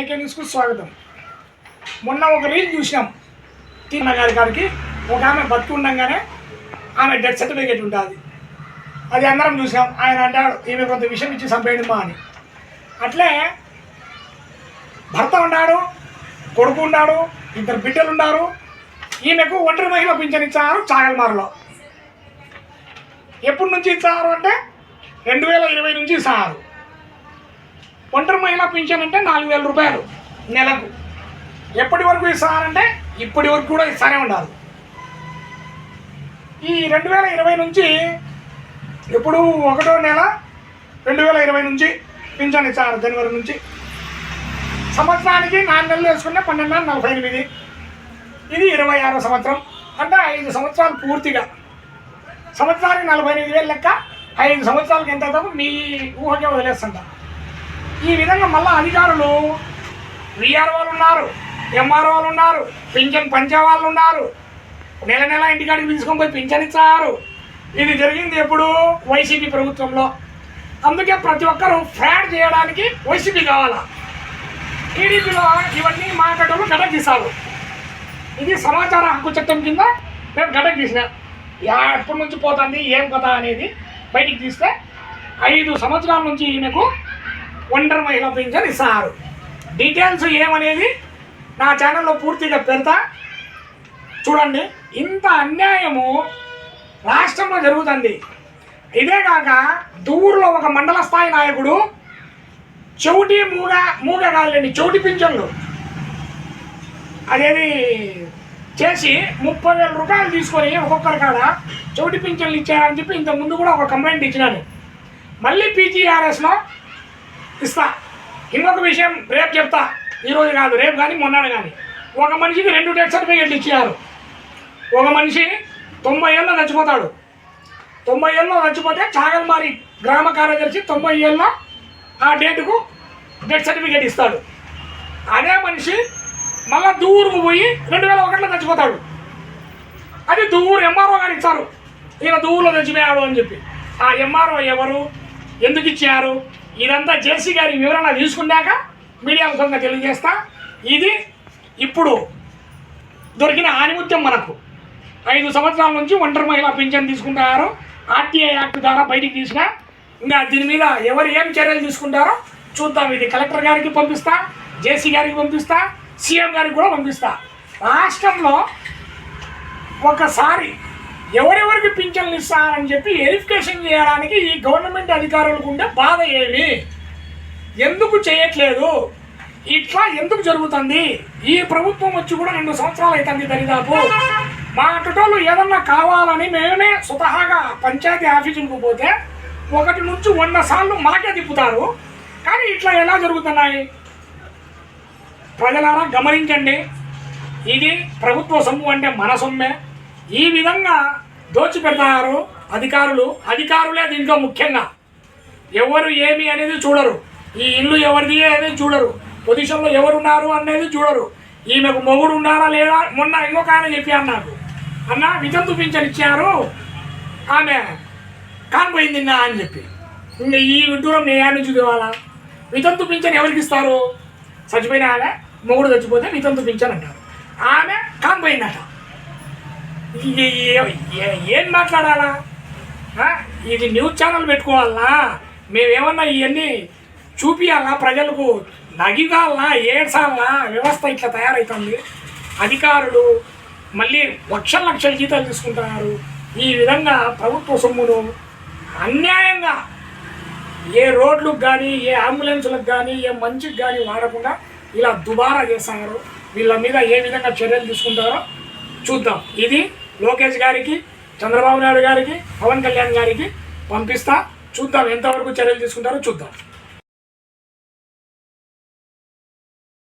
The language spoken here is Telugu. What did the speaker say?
ఏకే న్యూస్కు స్వాగతం. మొన్న ఒక రీల్ చూసినాం. తిన్న గారి గారికి ఒక ఆమె బతుకు ఆమె డెత్ సర్టిఫికేట్ ఉంటుంది అది అందరం చూసాం ఆయన అంటాడు ఈమె కొంత విషయం ఇచ్చి చంపేయడమా అని. అట్లే భర్త ఉన్నాడు కొడుకు ఉన్నాడు ఇద్దరు బిడ్డలు ఉన్నారు ఈమెకు ఒంటరి మహిళ పింఛన్ ఇచ్చారు చాగల్మారులో. ఎప్పటి నుంచి ఇచ్చారు అంటే రెండు వేల ఇరవై నుంచి ఇస్తారు ఒంటరి మహిళా పింఛన్ అంటే నాలుగు వేల రూపాయలు నెలకు. ఎప్పటి వరకు ఇస్తారంటే ఇప్పటి వరకు కూడా ఇస్తానే ఉండాలి. ఈ రెండు వేల ఇరవై నుంచి ఎప్పుడు ఒకటో నెల రెండు వేల ఇరవై నుంచి పింఛన్ ఇస్తారు జనవరి నుంచి. సంవత్సరానికి నాలుగు నెలలు వేసుకుంటే పన్నెండు నలభై ఎనిమిది. ఇది ఇరవై ఆరో సంవత్సరం. అంటే ఐదు సంవత్సరాలు పూర్తిగా. సంవత్సరానికి నలభై ఎనిమిది వేలు లెక్క ఐదు సంవత్సరాలకి ఎంత అవుతామో మీ ఊహకే వదిలేస్తుంటారు ఈ విధంగా మళ్ళీ అధికారులు విఆర్ వాళ్ళు ఉన్నారు ఎంఆర్ వాళ్ళు ఉన్నారు పింఛన్ పంచే వాళ్ళు ఉన్నారు. నెల నెల ఇంటికాడికి తీసుకొని పోయి పింఛన్ ఇచ్చారు. ఇది జరిగింది ఎప్పుడు? వైసీపీ ప్రభుత్వంలో. అందుకే ప్రతి ఒక్కరూ ఫ్రాడ్ చేయడానికి వైసీపీ కావాలా? టీడీపీలో ఇవన్నీ మాట్లాడటం గడప తీశారు. ఇది సమాచార హక్కు చట్టం కింద నేను గడప తీసిన. యా ఎప్పటి నుంచి పోతుంది ఏం కథ అనేది బయటికి తీస్తే ఐదు సంవత్సరాల నుంచి ఈమెకు ఒంటరి మహిళ పింఛన్ ఇస్తారు డీటెయిల్స్ ఏమనేది నా ఛానల్లో పూర్తిగా పెడతా. చూడండి ఇంత అన్యాయము రాష్ట్రంలో జరుగుతుంది. ఇదే కాక దూరులో ఒక మండల స్థాయి నాయకుడు చెవిటి మూగ మూగ కాదులేండి చెవిటి పింఛన్లు. అదేది చేసి ముప్పై వేల రూపాయలు తీసుకొని ఒక్కొక్కరి కాడ చెవిటి పింఛన్లు ఇచ్చారని చెప్పి ఇంతకుముందు ముందు కూడా ఒక కంప్లైంట్ ఇచ్చినాను మళ్ళీ పీజీఆర్ఎస్లో ఇస్తా. ఇంకొక విషయం రేపు చెప్తా. ఈరోజు కాదు రేపు కానీ మొన్నాడు కానీ. ఒక మనిషికి రెండు డెత్ సర్టిఫికేట్లు ఇచ్చారు. ఒక మనిషి తొంభై ఏళ్ళలో చచ్చిపోతాడు. తొంభై ఏళ్ళలో చచ్చిపోతే చాగల్మారి గ్రామ కార్యదర్శి తొంభై ఏళ్ళ ఆ డేటుకు డెత్ సర్టిఫికేట్ ఇస్తాడు. అదే మనిషి మళ్ళా దూరుకు పోయి రెండు వేల ఒకటిలో చచ్చిపోతాడు. అది దూరు ఎంఆర్ఓ గారు ఇచ్చారు. ఈయన దూరులో చచ్చిపోయాడు అని చెప్పి. ఆ ఎంఆర్ఓ ఎవరు? ఎందుకు ఇచ్చారు? ఇదంతా జేసీ గారి వివరణ తీసుకున్నాక మీడియా ముఖంగా తెలియజేస్తా. ఇది ఇప్పుడు దొరికిన ఆనిముత్యం మనకు. ఐదు సంవత్సరాల నుంచి ఒంటరి మహిళా పింఛన్ తీసుకుంటారు. ఆర్టీఐ యాక్ట్ ద్వారా బయటికి తీసిన. ఇంకా దీని మీద ఎవరు ఏం చర్యలు తీసుకుంటారో చూద్దాం. ఇది కలెక్టర్ గారికి పంపిస్తా జేసీ గారికి పంపిస్తా సీఎం గారికి కూడా పంపిస్తా. రాష్ట్రంలో ఒకసారి ఎవరెవరికి పింఛన్లు ఇస్తారని చెప్పి వెరిఫికేషన్ చేయడానికి ఈ గవర్నమెంట్ అధికారులకు ఉండే బాధ ఏమి? ఎందుకు చేయట్లేదు? ఇట్లా ఎందుకు జరుగుతుంది? ఈ ప్రభుత్వం వచ్చి కూడా రెండు సంవత్సరాలు అవుతుంది దరిదాపు. మా అటుటోళ్ళు ఏదన్నా కావాలని మేమే స్వతహాగా పంచాయతీ ఆఫీసులకు పోతే ఒకటి నుంచి వంద సార్లు మాకే తిప్పుతారు. కానీ ఇట్లా ఎలా జరుగుతున్నాయి? ప్రజలారా గమనించండి. ఇది ప్రభుత్వ సొమ్ము అంటే మన సొమ్మే. ఈ విధంగా దోచిపెడతారు అధికారులు. అధికారులే దీంట్లో ముఖ్యంగా. ఎవరు ఏమి అనేది చూడరు. ఈ ఇల్లు ఎవరిది అనేది చూడరు. పొజిషన్లో ఎవరున్నారు అనేది చూడరు. ఈమెకు మొగుడు ఉన్నారా లేదా? మొన్న ఇంకొక ఆయన చెప్పి అన్నాడు. అన్న వితంతు పింఛన్ ఇచ్చారు ఆమె కానిపోయింది నా అని చెప్పి. ఇంకా ఈ విడ్డూరం నేను ఏడ నుంచి తేవాలా వితంతు పింఛన్ ఎవరికి ఇస్తారు? చచ్చిపోయిన ఆమె మొగుడు చచ్చిపోతే వితంతు పింఛన్ అంటారు ఆమె కానిపోయిందట. ఏం మాట్లాడాలా? ఇది న్యూస్ ఛానల్ పెట్టుకోవాలనా? మేమేమన్నా ఇవన్నీ చూపియాలా ప్రజలకు? నగిగాలనా ఏడ్సాలనా వ్యవస్థ ఇట్లా తయారవుతుంది అధికారులు మళ్ళీ లక్షల లక్షల జీతాలు తీసుకుంటున్నారు. ఈ విధంగా ప్రభుత్వ సొమ్మును అన్యాయంగా ఏ రోడ్లకు కానీ ఏ అంబులెన్సులకు కానీ ఏ మంచికి కానీ వాడకుండా ఇలా దుబారా చేస్తున్నారు. వీళ్ళ మీద ఏ విధంగా చర్యలు తీసుకుంటారో చూద్దాం. ఇది లోకేష్ గారికి చంద్రబాబు నాయుడు గారికి పవన్ కళ్యాణ్ గారికి పంపిస్తా. చూద్దాం ఎంతవరకు చర్యలు తీసుకుంటారో చూద్దాం.